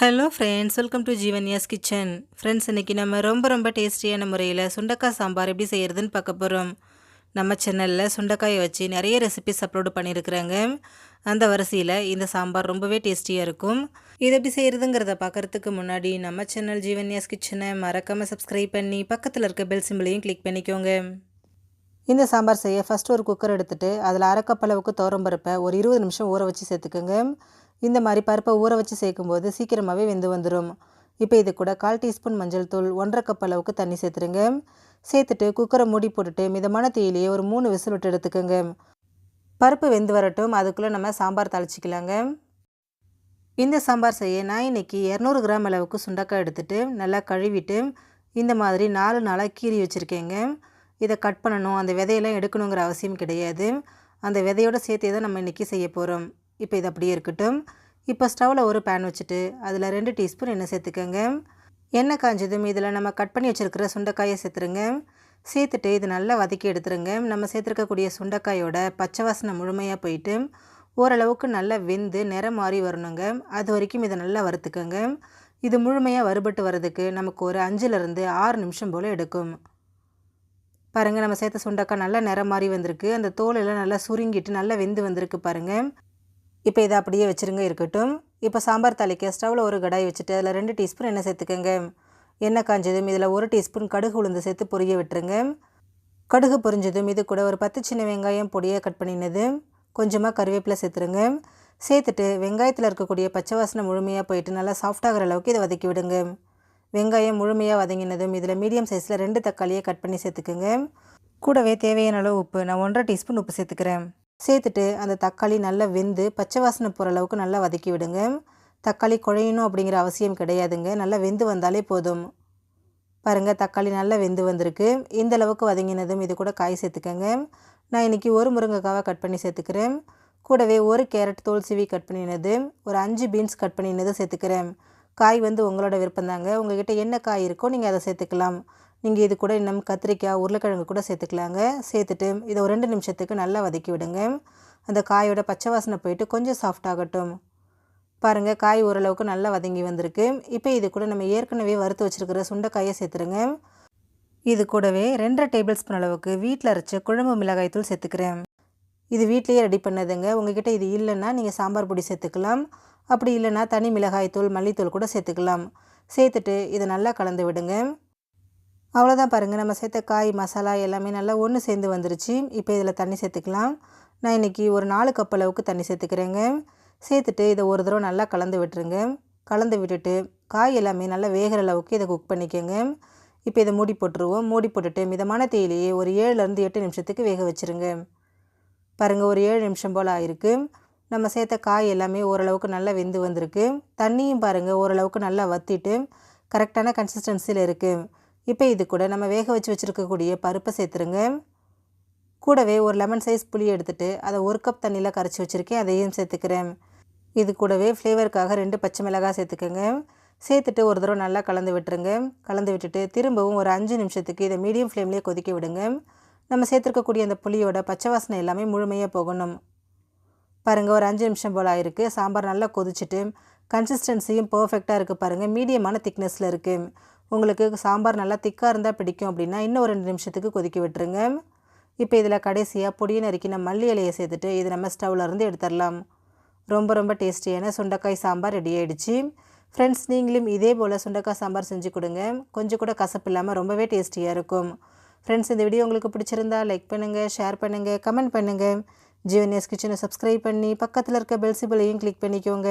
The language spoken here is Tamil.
Hello friends welcome to Jeevanya's kitchen friends இன்றைக்கி நம்ம ரொம்ப ரொம்ப டேஸ்டியான முறையில் சுண்டக்காய் சாம்பார் எப்படி செய்கிறதுன்னு பார்க்க போகிறோம் நம்ம சேனலில் சுண்டக்காயை வச்சு நிறைய ரெசிபிஸ் அப்லோடு பண்ணியிருக்கிறாங்க. அந்த வரிசையில் இந்த சாம்பார் ரொம்பவே டேஸ்டியாக இருக்கும். இது எப்படி செய்கிறதுங்கிறத பார்க்குறதுக்கு முன்னாடி நம்ம சேனல் ஜீவன்யாஸ் கிச்சனை மறக்காமல் சப்ஸ்கிரைப் பண்ணி பக்கத்தில் இருக்க பெல் சிம்பிளையும் கிளிக் பண்ணிக்கோங்க. இந்த சாம்பார் செய்ய ஃபஸ்ட்டு ஒரு குக்கர் எடுத்துகிட்டு அதில் அரைக்கப்பளவுக்கு பருப்பை ஒரு இருபது நிமிஷம் ஊற வச்சு சேர்த்துக்கோங்க. இந்த மாதிரி பருப்பை ஊற வச்சு சேர்க்கும்போது சீக்கிரமாகவே வெந்து வந்துடும் இப்போ இது கூட கால் டீஸ்பூன் மஞ்சள் தூள் ஒன்றரை கப் அளவுக்கு தண்ணி சேர்த்துருங்க. சேர்த்துட்டு குக்கரை மூடி போட்டுட்டு மிதமான தீயிலேயே ஒரு மூணு விசில் விட்டு எடுத்துக்கோங்க. பருப்பு வெந்து வரட்டும். அதுக்குள்ளே நம்ம சாம்பார் தாளிச்சிக்கலாங்க. இந்த சாம்பார் செய்ய நான் இன்றைக்கி இரநூறு கிராம் அளவுக்கு சுண்டக்காய் எடுத்துகிட்டு நல்லா கழுவிட்டு இந்த மாதிரி நாலு நாளாக கீறி வச்சுருக்கேங்க. இதை கட் பண்ணணும். அந்த விதையெல்லாம் எடுக்கணுங்கிற அவசியம் கிடையாது. அந்த விதையோடு சேர்த்தே தான் நம்ம இன்றைக்கி செய்ய போகிறோம். இப்போ இது அப்படியே இருக்கட்டும். இப்போ ஸ்டவ்வில் ஒரு பேன் வச்சுட்டு அதில் ரெண்டு டீஸ்பூன் எண்ணெய் சேர்த்துக்கோங்க. எண்ணெய் காஞ்சதும் இதில் நம்ம கட் பண்ணி வச்சுருக்கிற சுண்டைக்காயை சேர்த்துருங்க. சேர்த்துட்டு இது நல்லா வதக்கி எடுத்துருங்க. நம்ம சேர்த்துருக்கக்கூடிய சுண்டைக்காயோட பச்சை வாசனை முழுமையாக போயிட்டு ஓரளவுக்கு நல்லா வெந்து நிறம் மாறி வரணுங்க. அது வரைக்கும் இதை நல்லா வறுத்துக்கோங்க. இது முழுமையாக வறுபட்டு வர்றதுக்கு நமக்கு ஒரு அஞ்சுலேருந்து ஆறு நிமிஷம் போல் எடுக்கும். பாருங்கள் நம்ம சேர்த்த சுண்டக்காய் நல்லா நிறம் மாறி வந்திருக்கு. அந்த தோலெல்லாம் நல்லா சுருங்கிட்டு நல்லா வெந்து வந்திருக்கு பாருங்கள் இப்போ இதை அப்படியே வச்சுருங்க இருக்கட்டும். இப்போ சாம்பார் தாளிக்க ஸ்டவ்வில் ஒரு கடாய் வச்சுட்டு அதில் ரெண்டு டீஸ்பூன் எண்ணெய் சேர்த்துக்கோங்க. எண்ணெய் காஞ்சதும் இதில் ஒரு டீஸ்பூன் கடுகு உளுந்து சேர்த்து பொரிய விட்டுருங்க. கடுகு பொரிஞ்சதும் இது கூட ஒரு பத்து சின்ன வெங்காயம் பொடியாக கட் பண்ணினது. கொஞ்சமாக கருவேப்பிலை சேர்த்துருங்க. சேர்த்துட்டு வெங்காயத்தில் இருக்கக்கூடிய பச்சை வாசனை முழுமையாக போயிட்டு நல்லா சாஃப்டாகிற அளவுக்கு இதை வதக்கி விடுங்க. வெங்காயம் முழுமையாக வதங்கினதும் இதில் மீடியம் சைஸில் ரெண்டு தக்காளியை கட் பண்ணி சேர்த்துக்குங்க. கூடவே தேவையான அளவு உப்பு நான் ஒன்றரை டீஸ்பூன் உப்பு சேர்த்துக்கிறேன். சேர்த்துட்டு அந்த தக்காளி நல்லா வெந்து பச்சை வாசனை போகிற அளவுக்கு நல்லா வதக்கி விடுங்க. தக்காளி குழையணும் அப்படிங்கிற அவசியம் கிடையாதுங்க. நல்லா வெந்து வந்தாலே போதும். பாருங்கள் தக்காளி நல்லா வெந்து வந்திருக்கு. இந்த அளவுக்கு வதங்கினதும் இது கூட காய் சேர்த்துக்கோங்க. நான் இன்றைக்கி ஒரு முருங்கைக்காவை கட் பண்ணி சேர்த்துக்கிறேன். கூடவே ஒரு கேரட் தோல் சீவி கட் பண்ணினது ஒரு அஞ்சு பீன்ஸ் கட் பண்ணினது சேர்த்துக்கிறேன். காய் வந்து உங்களோட விருப்பம் தாங்க உங்கள்கிட்ட என்ன காய் இருக்கோ நீங்கள் அதை சேர்த்துக்கலாம். நீங்கள் இது கூட இன்னும் கத்திரிக்காய் உருளைக்கிழங்கு கூட சேர்த்துக்கலாங்க. சேர்த்துட்டு இதை ஒரு ரெண்டு நிமிஷத்துக்கு நல்லா வதக்கி விடுங்க. அந்த காயோட பச்சை வாசனை போயிட்டு கொஞ்சம் சாஃப்ட் ஆகட்டும். பாருங்கள் காய் ஓரளவுக்கு நல்லா வதங்கி வந்திருக்கு. இப்போ இது கூட நம்ம ஏற்கனவே வறுத்து வச்சுருக்கிற சுண்டைக்காயை சேர்த்துருங்க. இது கூடவே ரெண்டரை டேபிள் ஸ்பூன் அளவுக்கு வீட்டில் அரைச்ச குழம்பு மிளகாய்த்தூள் சேர்த்துக்கிறேன். இது வீட்லேயே ரெடி பண்ணதுங்க. உங்ககிட்ட இது இல்லைன்னா நீங்கள் சாம்பார் பொடி சேர்த்துக்கலாம். அப்படி இல்லைன்னா தனி மிளகாய்த்தூள் மல்லித்தூள் கூட சேர்த்துக்கலாம். சேர்த்துட்டு இதை நல்லா கலந்து விடுங்க. அவ்வளோதான் பாருங்கள் நம்ம சேர்த்த காய் மசாலா எல்லாமே நல்லா ஒன்று சேர்ந்து வந்துருச்சு. இப்போ இதில் தண்ணி சேர்த்துக்கலாம். நான் இன்றைக்கி ஒரு நாலு கப் அளவுக்கு தண்ணி சேர்த்துக்கிறேங்க. சேர்த்துட்டு இதை ஒரு தடவை நல்லா கலந்து விட்டுருங்க. கலந்து விட்டுட்டு காய் எல்லாமே நல்லா வேகிற அளவுக்கு இதை குக் பண்ணிக்கோங்க. இப்போ இதை மூடி போட்டுருவோம். மூடி போட்டுட்டு மிதமான தேயிலையே ஒரு ஏழுலேருந்து எட்டு நிமிஷத்துக்கு வேக வச்சுருங்க. பாருங்கள் ஒரு ஏழு நிமிஷம் போல் ஆயிருக்கு. நம்ம சேர்த்த காய் எல்லாமே ஓரளவுக்கு நல்லா வெந்து வந்திருக்கு. தண்ணியும் பாருங்கள் ஓரளவுக்கு நல்லா வற்றிட்டு கரெக்டான கன்சிஸ்டன்சியில் இருக்குது இப்போ இது கூட நம்ம வேக வச்சு வச்சுருக்கக்கூடிய பருப்பை சேர்த்துருங்க. கூடவே ஒரு லெமன் சைஸ் புளி எடுத்துகிட்டு அதை ஒரு கப் தண்ணியில் கரைச்சி வச்சுருக்கேன். அதையும் சேர்த்துக்கிறேன். இது கூடவே ஃப்ளேவருக்காக ரெண்டு பச்சை மிளகாய் சேர்த்துக்கோங்க. சேர்த்துட்டு ஒரு தடவை நல்லா கலந்து விட்டுருங்க. கலந்து விட்டுட்டு திரும்பவும் ஒரு அஞ்சு நிமிஷத்துக்கு இதை மீடியம் ஃப்ளேம்லேயே கொதிக்க விடுங்க. நம்ம சேர்த்துருக்கக்கூடிய அந்த புளியோட பச்சை வாசனை எல்லாமே முழுமையாக போகணும். பாருங்கள் ஒரு அஞ்சு நிமிஷம் போல் ஆயிருக்கு. சாம்பார் நல்லா கொதிச்சுட்டு கன்சிஸ்டன்சியும் பர்ஃபெக்டாக இருக்குது பாருங்கள் மீடியமான திக்னஸில் இருக்குது உங்களுக்கு சாம்பார் நல்லா திக்காக இருந்தால் பிடிக்கும் அப்படின்னா இன்னும் ஒரு ரெண்டு நிமிஷத்துக்கு கொதிக்க விட்டுருங்க. இப்போ இதில் கடைசியாக பொடியை நறுக்கின மல்லி இலையை சேர்த்துட்டு இது நம்ம ஸ்டவ்லேருந்து எடுத்துடலாம். ரொம்ப ரொம்ப டேஸ்டியான சுண்டைக்காய் சாம்பார் ரெடி ஆகிடுச்சு ஃப்ரெண்ட்ஸ் நீங்களும் இதே போல் சுண்டைக்காய் சாம்பார் செஞ்சு கொடுங்க. கொஞ்சம் கூட கசப்பு இல்லாமல் ரொம்பவே டேஸ்டியாக இருக்கும். ஃப்ரெண்ட்ஸ் இந்த வீடியோ உங்களுக்கு பிடிச்சிருந்தா லைக் பண்ணுங்கள் ஷேர் பண்ணுங்கள் கமெண்ட் பண்ணுங்கள் ஜிவன்எஸ் கிச்சனை சப்ஸ்கிரைப் பண்ணி பக்கத்தில் இருக்க பெல் சிபிளையும் கிளிக் பண்ணிக்கோங்க.